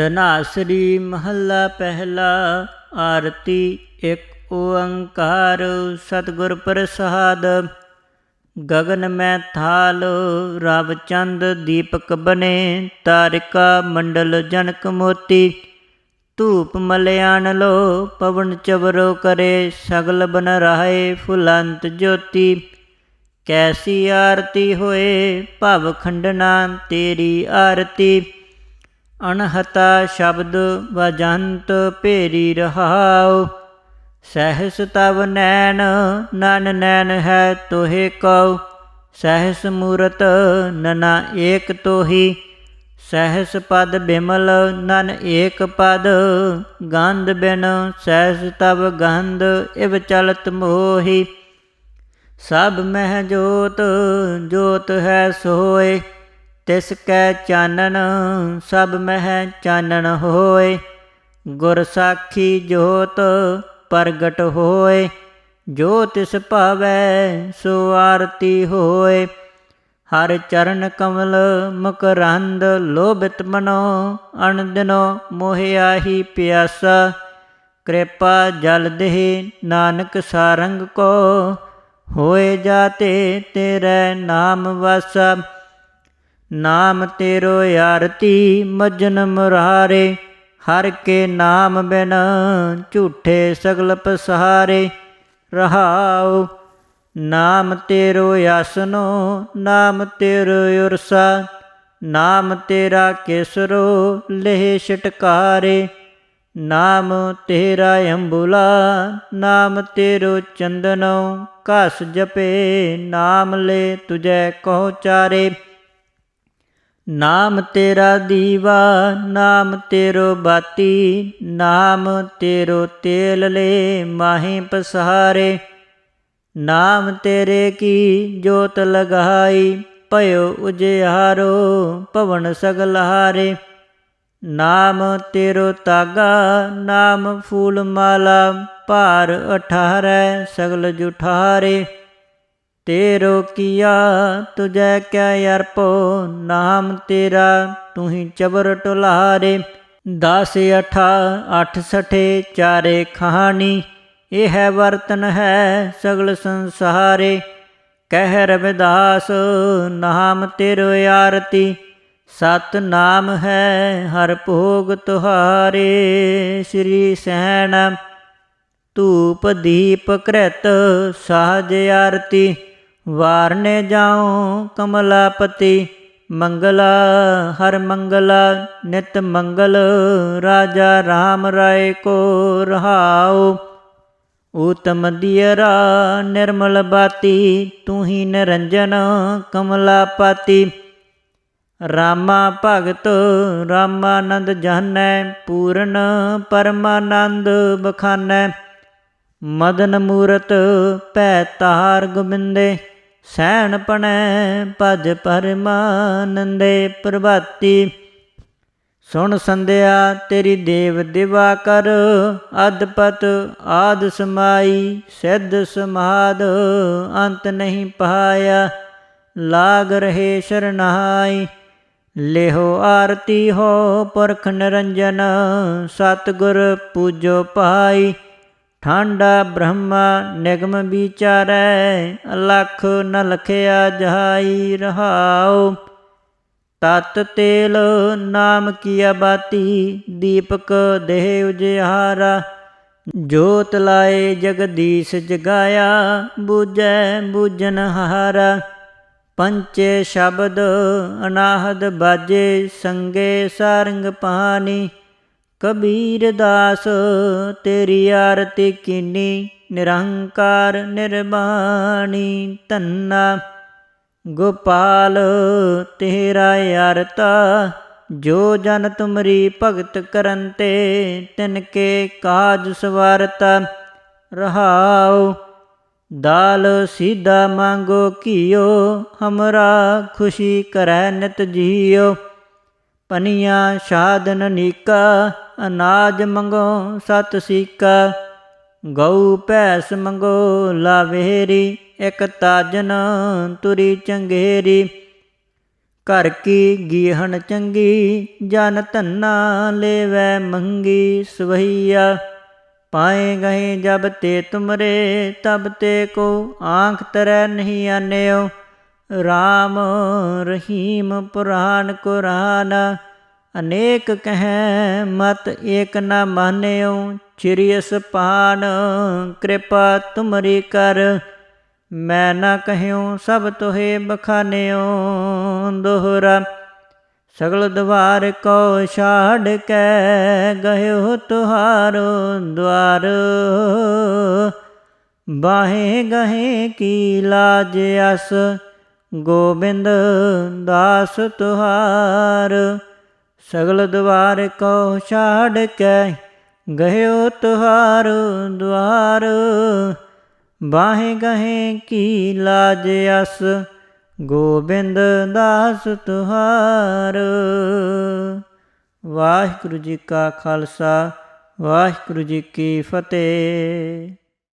ਧਨਾਸਰੀ ਮਹੱਲਾ ਪਹਿਲਾ, ਆਰਤੀ ਇੱਕ ਓੰਕਾਰ ਸਤਿਗੁਰ ਪ੍ਰਸਾਦ। ਗਗਨ ਮੈਂ ਥਾਲ, ਰਵ ਚੰਦ ਦੀਪਕ ਬਨੇ, ਤਾਰਿਕਾ ਮੰਡਲ ਜਨਕ ਮੋਤੀ। ਧੂਪ ਮਲਿਆਣ ਲੋ, ਪਵਨ ਚਵਰੋ ਕਰੇ, ਸਗਲ ਬਨ ਰਾਏ ਫੁਲੰਤ ਜੋਤੀ। ਕੈਸੀ ਆਰਤੀ ਹੋਏ, ਭਵ ਖੰਡਨਾ ਤੇਰੀ ਆਰਤੀ। ਅਣਹਤਾ ਸ਼ਬਦ ਵਜੰਤ ਭੇਰੀ ਰਹਾਉ। ਸਹਿਸ ਤਵ ਨੈਣ, ਨਨ ਨੈਣ ਹੈ ਤੋਹਿ ਕਉ। ਸਹਿਸ ਮੂਰਤ, ਨਨਾ ਏਕ ਤੋਹੀ। ਸਹਿਸ ਪਦ ਬਿਮਲ, ਨਨ ਏਕ ਪਦ। ਗੰਧ ਬਿਨ ਸਹਿਸ ਤਵ ਗੰਧ, ਇਵ ਚਲਤ ਮੋਹੀ। ਸਭ ਮਹਿ ਜੋਤ ਜੋਤ ਹੈ ਸੋਏ। ਤਿਸ ਕੈ ਚਾਨਣ, ਸਭ ਮਹਿ ਚਾਨਣ ਹੋਏ। ਗੁਰ ਸਾਖੀ ਜੋਤ ਪ੍ਰਗਟ ਹੋਏ। ਜੋ ਤਿਸ ਭਾਵੈ, ਸੋ ਆਰਤੀ ਹੋਏ। ਹਰ ਚਰਨ ਕਮਲ ਮਕਰੰਦ, ਲੋਭਿਤ ਮਨੋ ਅਣਦਿਨੋ ਮੋਹਿਆ ਹੀ ਪਿਆਸਾ। ਕਿਰਪਾ ਜਲ ਦੇਹ ਨਾਨਕ ਸਾਰੰਗ ਕੋ। ਹੋਏ ਜਾਤੇ ਤੇਰੇ ਨਾਮ ਵਸਾ। ਨਾਮ ਤੇਰੋ ਆਰਤੀ, ਮਜਨ ਮੁਰਾਰੇ, ਹਰ ਕੇ ਨਾਮ ਬਿਨ ਝੂਠੇ ਸਗਲ ਪਸਾਰੇ। ਰਹਾਉ, ਨਾਮ ਤੇਰੋ ਆਸਨੋ, ਨਾਮ ਤੇਰੋ ਉਰਸਾ, ਨਾਮ ਤੇਰਾ ਕੇਸਰੋ ਲਹਿ ਛਟਕਾਰੇ। ਨਾਮ ਤੇਰਾ ਅੰਬੁਲਾ, ਨਾਮ ਤੇਰੋ ਚੰਦਨੋ, ਘਸ ਜਪੇ, ਨਾਮ ਲੈ ਤੁਜੈ ਕਹੋ ਚਾਰੇ। ਨਾਮ ਤੇਰਾ ਦੀਵਾ, ਨਾਮ ਤੇਰੋ ਬਾਤੀ, ਨਾਮ ਤੇਰੋ ਤੇਲ ਲੈ ਮਾਹੀ ਪਸਹਾਰੇ ਨਾਮ ਤੇਰੇ ਕੀ ਜੋਤ ਲਗਾਈ, ਭਇਓ ਉਜਿਆਰੋ ਪਵਨ ਸਗਲ ਹਾਰੇ ਨਾਮ ਤੇਰੋ ਤਾਗਾ, ਨਾਮ ਫੂਲ ਮਾਲਾ, ਭਾਰ 18 ਸਗਲ ਜੁਠਾਰੇ। ਤੇਰੋ ਕੀਆ ਤੁਜੈ ਕਿਆ ਅਰਪੋ ਨਾਮ ਤੇਰਾ ਤੁਹੀ ਚਬਰ ਟੁਲਾਰੇ। 10 ਅਠਾ 8 ਸਠੇ, ਚਾਰੇ ਖਾਣੀ, ਇਹ ਹੈ ਵਰਤਨ ਹੈ ਸਗਲ ਸੰਸਾਰੇ। ਕਹਿ ਰਵਿਦਾਸ, ਨਾਮ ਤੇਰੋ ਆਰਤੀ, ਸਤ ਨਾਮ ਹੈ ਹਰ ਭੋਗ ਤੁਹਾਰੇ। ਸ੍ਰੀ ਸੈਣ ਧੂਪ ਦੀਪ ਕ੍ਰਿਤ ਸਾਜ ਆਰਤੀ। ਵਾਰਨੇ ਜਾਉ ਕਮਲਾਪਤੀ, ਮੰਗਲਾ, ਹਰ ਮੰਗਲਾ, ਨਿਤ ਮੰਗਲ, ਰਾਜਾ RAM ਰਾਏ ਕੋ ਰਹਾਉ। ਊਤਮ ਦੀਰਾ ਨਿਰਮਲ ਬਾਤੀ ਤੂੰ ਹੀ ਨਿਰੰਜਨ ਕਮਲਾਪਤੀ। ਰਾਮਾ ਭਗਤ, ਰਾਮਾਨੰਦ ਜਾਣੈ, ਪੂਰਨ ਪਰਮਾਨੰਦ ਬਖਾਨੈ। ਮਦਨ ਮੂਰਤ, ਭੈ ਤਾਰ ਗੋਬਿੰਦੇ। ਸੈਣਪਣੈ ਭਜ ਪਰਮਾਨੰਦੇ ਪ੍ਰਭਾਤੀ। ਸੁਣ ਸੰਧਿਆ ਤੇਰੀ ਦੇਵ ਦਿਵਾ ਕਰ ਅਦਪਤ ਆਦ ਸਮਾਈ, ਸਿੱਧ ਸਮਾਦ ਅੰਤ ਨਹੀਂ ਪਾਇਆ। ਲਾਗ ਰਹੇ ਸ਼ਰਨਾਈ, ਲੇਹੋ ਆਰਤੀ ਹੋ ਪੁਰਖ ਨਿਰੰਜਨ, ਸਤਗੁਰ ਪੂਜੋ ਪਾਈ। ਠਾਂਡਾ ਬ੍ਰਹਮਾ ਨਿਗਮ ਵਿਚਾਰੈ, ਅਲਖ ਨ ਲਖਿਆ ਜਹਾਈ ਰਹਾਉ। ਤਤ ਤੇਲ ਨਾਮ ਕੀਆ ਬਾਤੀ, ਦੀਪਕ ਦੇਹ ਉਜਿਆਰਾ ਜੋਤ ਲਾਏ ਜਗਦੀਸ਼ ਜਗਾਇਆ, ਬੂਝੈ ਬੂਝਨ ਹਾਰਾ। ਪੰਚੇ ਸ਼ਬਦ ਅਨਾਹਦ ਬਾਜੇ, ਸੰਗੇ ਸਾਰੰਗ ਪਾਣੀ। ਕਬੀਰ ਦਾਸ, ਤੇਰੀ ਆਰਤੀ ਕੀਨੀ ਨਿਰੰਕਾਰ ਨਿਰਮਾਣੀ ਤੰਨਾ ਗੋਪਾਲ, ਤੇਰਾ ਆਰਤਾ ਜੋ ਜਨ ਤੁਮਰੀ ਭਗਤ ਕਰਨ ਤੇ, ਤਿਨ ਕੇ ਕਾਜ ਸਵਾਰਤਾ ਰਹਾਉ। ਦਾਲ ਸਿਧਾ ਮੰਗੋ ਕੀਓ ਹਮਰਾ ਖੁਸ਼ੀ ਕਰੈ ਨਿਤ ਜੀਓ। ਪਨੀਆਂ ਸਾਧਨ ਨੀਕਾ ਅਨਾਜ ਮੰਗੋ, ਸਤ ਸੀਕਾ, ਗਊ ਭੈਸ ਮੰਗੋ ਲਾਵੇਰੀ ਇਕ ਤਾਜਨ ਤੁਰੀ ਚੰਗੇਰੀ। ਘਰ ਕੀ ਗੀਹਣ ਚੰਗੀ, ਜਨ ਧੰਨਾ ਲੈਵੈ ਮੰਗੀ ਸਵਈਆ। ਪਾਏ ਗਏ ਜਬ ਤੇ ਤੁਮਰੇ, ਤਬ ਤੇ ਕੋ ਆਂਖ ਤਰੈ ਨਹੀਂ ਆਨਿਓ। RAM ਰਹੀਮ ਪੁਰਾਨ ਕੁਰਾਨ। ਅਨੇਕ ਕਹੈ ਮਤ ਏਕ ਨ ਮਾਨਿਓ ਚਿਰਿਯਸ ਪਾਨ ਕਿਰਪਾ ਤੁਮਰੀ ਕਰ। ਮੈਂ ਨਾ ਕਹਿਉ ਸਭ ਤੋਹੇ ਬਖਾਨਿਓ, ਦੋਹਰਾ ਸਗਲ ਦਵਾਰ ਕੋ ਛਾੜ ਕੇ ਗਇਓ ਤੁਹਾਰੋ ਦਵਾਰ ਬਾਹੇ ਗਹੇ ਕੀ ਲਾਜ ਅਸ, ਗੋਬਿੰਦ ਦਾਸ ਤੁਹਾਰ। ਸਗਲ ਦਵਾਰ ਕੋ ਛਾੜ ਕੇ ਗਇਓ ਤੁਹਾਰੋ ਦਵਾਰ ਬਾਹੇ ਗਹੇ ਕੀ ਲਾਜ ਅਸ, ਗੋਬਿੰਦ ਦਾਸ ਤੁਹਾਰ। ਵਾਹਿਗੁਰੂ ਜੀ ਕਾ ਖਾਲਸਾ, ਵਾਹਿਗੁਰੂ ਜੀ ਕੀ ਫਤਿਹ।